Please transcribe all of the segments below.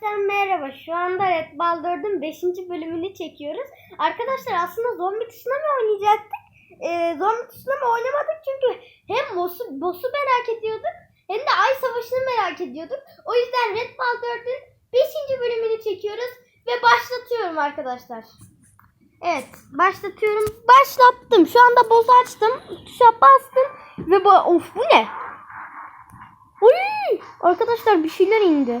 Arkadaşlar merhaba. Şu anda Red Ball 4'ün 5. bölümünü çekiyoruz. Arkadaşlar aslında zombi tuşuna mı oynayacaktık? Ee, zombi tuşuna mı oynamadık çünkü hem boss'u, boss'u merak ediyorduk hem de Ay Savaşı'nı merak ediyorduk. O yüzden Red Ball 4'ün 5. bölümünü çekiyoruz ve başlatıyorum arkadaşlar. Evet başlatıyorum. Başlattım. Şu anda boss'u açtım. Tuşa bastım ve bu of bu ne? Uy! Arkadaşlar bir şeyler indi.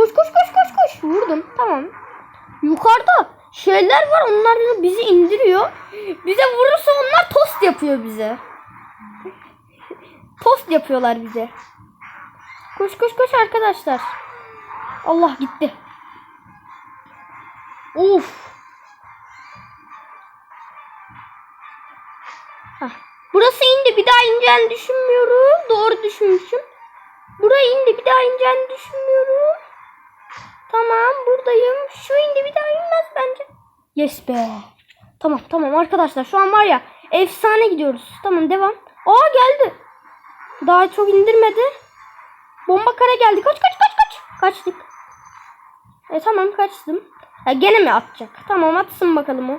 Koş koş koş koş koş. Vurdum. Tamam. Yukarıda şeyler var. Onlar bizi indiriyor. Bize vurursa onlar tost yapıyor bize. Tost yapıyorlar bize. Koş koş koş arkadaşlar. Allah gitti. Of. Hah. Burası indi. Bir daha ineceğini düşünmüyorum. Doğru düşünmüşüm. Buraya indi. Bir daha ineceğini düşünmüyorum. Tamam buradayım. Şu indi bir daha inmez bence. Yes be. Tamam tamam arkadaşlar şu an var ya efsane gidiyoruz. Tamam devam. Aa geldi. Daha çok indirmedi. Bomba kare geldi. Kaç kaç kaç kaç. Kaçtık. E tamam kaçtım. Ha, gene mi atacak? Tamam atsın bakalım o.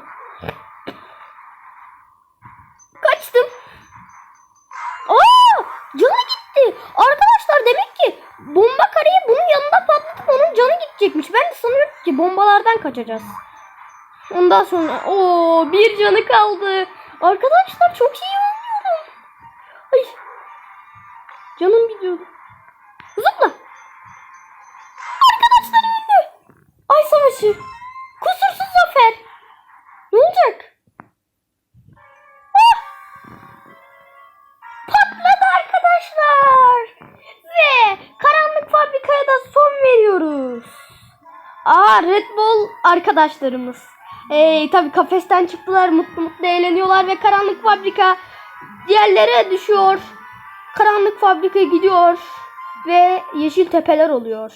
Kaçtım. Aa! Canı gitti. Arkadaşlar demek ki bomba kareyi bunun yanında patlatıp onun canı gidecekmiş. Ben de sanıyorum ki bombalardan kaçacağız. Ondan sonra o bir canı kaldı. Arkadaşlar çok iyi oynuyorum. Ay. Canım gidiyordu. Zıpla. Arkadaşlar öldü. Ay savaşı. Kusursuz zafer. Ne olacak? Arkadaşlar. Ve karanlık fabrikaya da son veriyoruz. Aa Red Bull arkadaşlarımız. Ee, tabii kafesten çıktılar mutlu mutlu eğleniyorlar ve karanlık fabrika yerlere düşüyor. Karanlık fabrika gidiyor ve yeşil tepeler oluyor.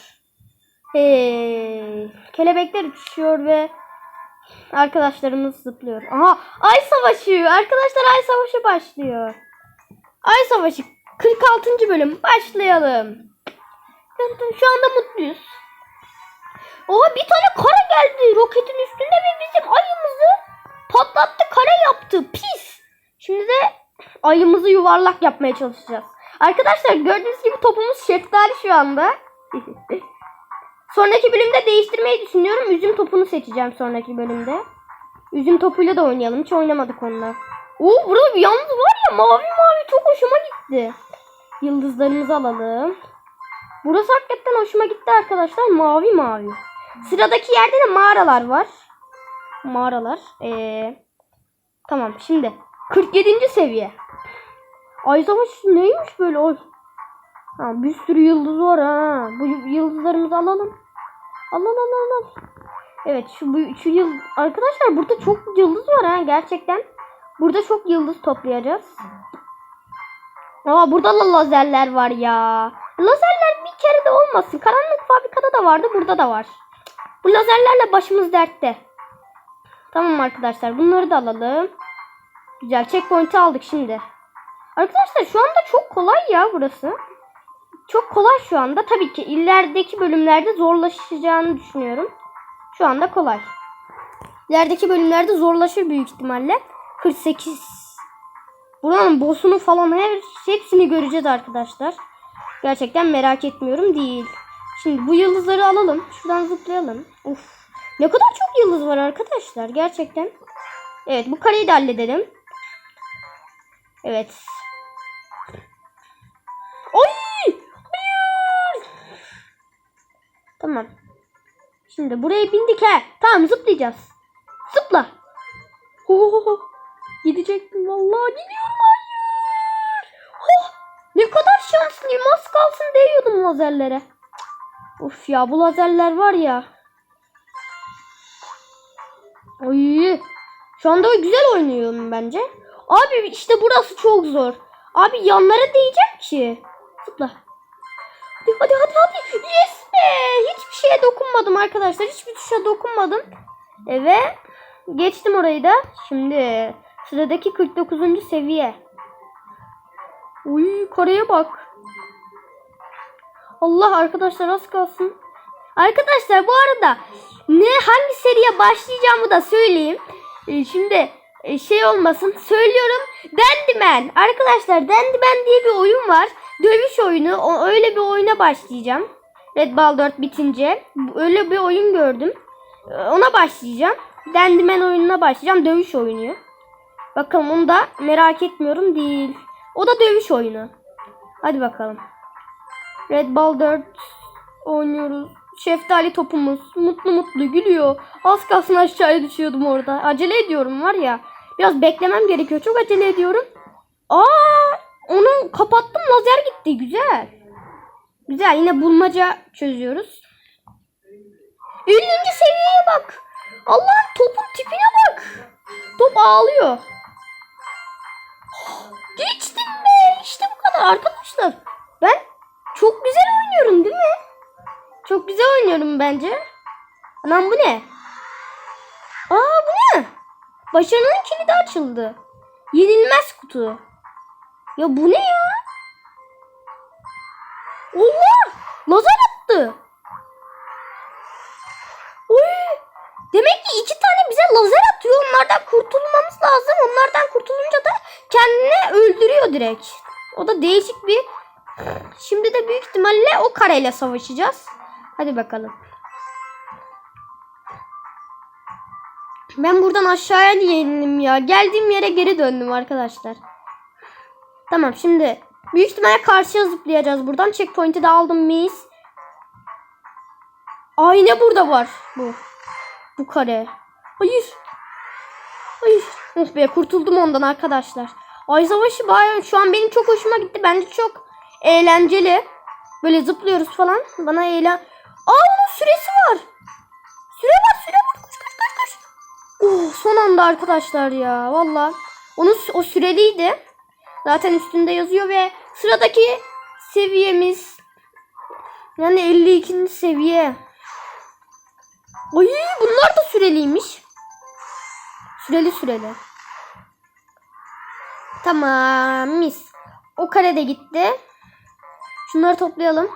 Ee, kelebekler uçuşuyor ve arkadaşlarımız zıplıyor. Aha ay savaşı arkadaşlar ay savaşı başlıyor. Ay Savaşı 46. bölüm başlayalım. Şu anda mutluyuz. Oha bir tane kara geldi roketin üstünde ve bizim ayımızı patlattı kare yaptı pis. Şimdi de ayımızı yuvarlak yapmaya çalışacağız. Arkadaşlar gördüğünüz gibi topumuz şeftali şu anda. sonraki bölümde değiştirmeyi düşünüyorum. Üzüm topunu seçeceğim sonraki bölümde. Üzüm topuyla da oynayalım. Hiç oynamadık onunla. Oo burada bir yalnız var mavi mavi çok hoşuma gitti. Yıldızlarımızı alalım. Burası hakikaten hoşuma gitti arkadaşlar. Mavi mavi. Sıradaki yerde de mağaralar var. Mağaralar. Ee, tamam şimdi. 47. seviye. Ay savaş neymiş böyle? Oy. Ha, bir sürü yıldız var ha. Bu yıldızlarımızı alalım. Al al al al. Evet şu, bu, şu yıl arkadaşlar burada çok yıldız var ha gerçekten. Burada çok yıldız toplayacağız. Aa burada da lazerler var ya. Lazerler bir kere de olmasın. Karanlık fabrikada da vardı burada da var. Bu lazerlerle başımız dertte. Tamam arkadaşlar bunları da alalım. Güzel checkpoint'i aldık şimdi. Arkadaşlar şu anda çok kolay ya burası. Çok kolay şu anda. Tabii ki ilerideki bölümlerde zorlaşacağını düşünüyorum. Şu anda kolay. İlerideki bölümlerde zorlaşır büyük ihtimalle. 48. Buranın boss'unu falan her hepsini göreceğiz arkadaşlar. Gerçekten merak etmiyorum değil. Şimdi bu yıldızları alalım. Şuradan zıplayalım. Uf. Ne kadar çok yıldız var arkadaşlar. Gerçekten. Evet bu kareyi de halledelim. Evet. Oy! Hayır! Tamam. Şimdi buraya bindik he. Tamam zıplayacağız. Zıpla. Ho, Gidecektim vallahi gidiyorum hayır. Oh, ne kadar şanslıyım az kalsın değiyordum lazerlere. Of ya bu lazerler var ya. Ay. Şu anda güzel oynuyorum bence. Abi işte burası çok zor. Abi yanlara değeceğim ki. Zıpla. Hadi hadi hadi hadi. Yes be. Hiçbir şeye dokunmadım arkadaşlar. Hiçbir tuşa dokunmadım. Evet. Geçtim orayı da. Şimdi sıradaki 49. seviye. Uy kareye bak. Allah arkadaşlar az kalsın. Arkadaşlar bu arada ne hangi seriye başlayacağımı da söyleyeyim. Ee, şimdi e, şey olmasın söylüyorum. Dandyman. Arkadaşlar Dandyman diye bir oyun var. Dövüş oyunu. O, öyle bir oyuna başlayacağım. Red Ball 4 bitince. Öyle bir oyun gördüm. Ee, Ona başlayacağım. Dandyman oyununa başlayacağım. Dövüş oyunu. Bakalım onu da merak etmiyorum değil. O da dövüş oyunu. Hadi bakalım. Red Ball 4 oynuyoruz. Şeftali topumuz. Mutlu mutlu gülüyor. Az kalsın aşağıya düşüyordum orada. Acele ediyorum var ya. Biraz beklemem gerekiyor. Çok acele ediyorum. Aa, onu kapattım. Lazer gitti. Güzel. Güzel. Yine bulmaca çözüyoruz. 50. seviyeye bak. Allah'ın topun tipine bak. Top ağlıyor. Kadar arkadaşlar. Ben çok güzel oynuyorum değil mi? Çok güzel oynuyorum bence. Anam bu ne? Aa bu ne? Başarının kilidi açıldı. Yenilmez kutu. Ya bu ne ya? Allah! Lazer attı. Oy! Demek ki iki tane bize lazer atıyor. Onlardan kurtulmamız lazım. Onlardan kurtulunca da kendini öldürüyor direkt. O da değişik bir... Şimdi de büyük ihtimalle o kareyle savaşacağız. Hadi bakalım. Ben buradan aşağıya niye indim ya? Geldiğim yere geri döndüm arkadaşlar. Tamam şimdi büyük ihtimalle karşıya zıplayacağız buradan. Checkpoint'i de aldım mis. Ay ne burada var bu. Bu kare. Hayır. Hayır. Oh be kurtuldum ondan arkadaşlar. Ay savaşı bayağı şu an benim çok hoşuma gitti. Bence çok eğlenceli. Böyle zıplıyoruz falan. Bana eğlen... Aa onun süresi var. Süre var süre var. Koş koş koş koş. Oh son anda arkadaşlar ya. Valla. Onun o süreliydi. Zaten üstünde yazıyor ve sıradaki seviyemiz yani 52. seviye. Ay bunlar da süreliymiş. Süreli süreli. Tamam mis. O kare de gitti. Şunları toplayalım.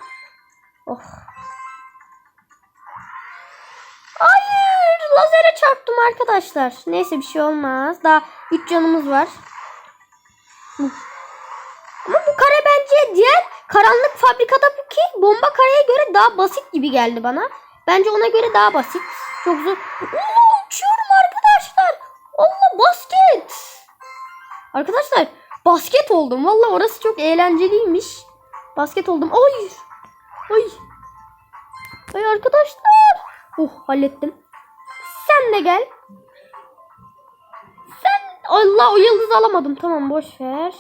Oh. Hayır. Lazere çarptım arkadaşlar. Neyse bir şey olmaz. Daha 3 canımız var. Ama bu kare bence diğer karanlık fabrikadaki bomba kareye göre daha basit gibi geldi bana. Bence ona göre daha basit. Çok zor. Oo, Arkadaşlar basket oldum. Valla orası çok eğlenceliymiş. Basket oldum. Ay. Ay. Ay arkadaşlar. Oh hallettim. Sen de gel. Sen Allah o yıldızı alamadım. Tamam boş ver.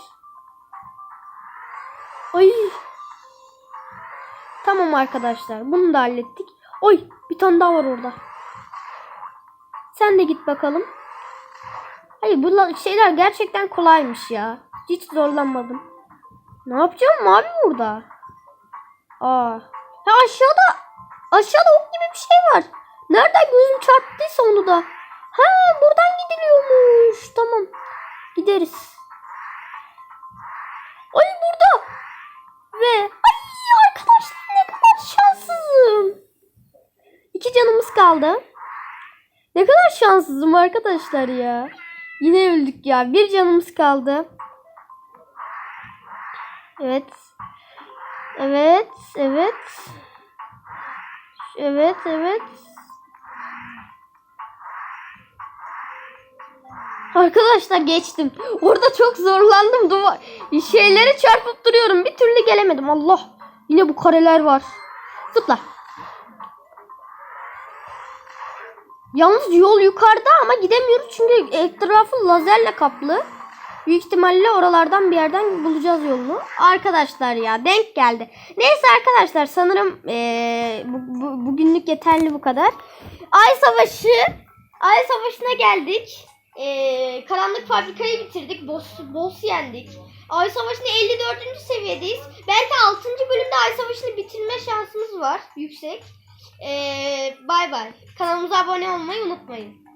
Ay. Tamam arkadaşlar. Bunu da hallettik. Oy bir tane daha var orada. Sen de git bakalım. Hayır bu şeyler gerçekten kolaymış ya. Hiç zorlanmadım. Ne yapacağım abi burada? Aa. Ha aşağıda aşağıda ok gibi bir şey var. Nereden gözüm çarptıysa onu da. Ha buradan gidiliyormuş. Tamam. Gideriz. Ay burada. Ve ay arkadaşlar ne kadar şanssızım. İki canımız kaldı. Ne kadar şanssızım arkadaşlar ya. Yine öldük ya. Bir canımız kaldı. Evet. Evet. Evet. Evet. Evet. Arkadaşlar geçtim. Orada çok zorlandım. Duvar şeylere çarpıp duruyorum. Bir türlü gelemedim. Allah. Yine bu kareler var. Zıpla. Yalnız yol yukarıda ama gidemiyoruz çünkü etrafı lazerle kaplı. Büyük ihtimalle oralardan bir yerden bulacağız yolunu. Arkadaşlar ya denk geldi. Neyse arkadaşlar sanırım eee, bu, bu- bugünlük yeterli bu kadar. Ay Savaşı. Ay Savaşı'na geldik. Eee, karanlık fabrikayı bitirdik. Boss, boss yendik. Ay Savaşı'nda 54. seviyedeyiz. Belki 6. bölümde Ay Savaşı'nı bitirme şansımız var. Yüksek. Eee bay bay. Kanalımıza abone olmayı unutmayın.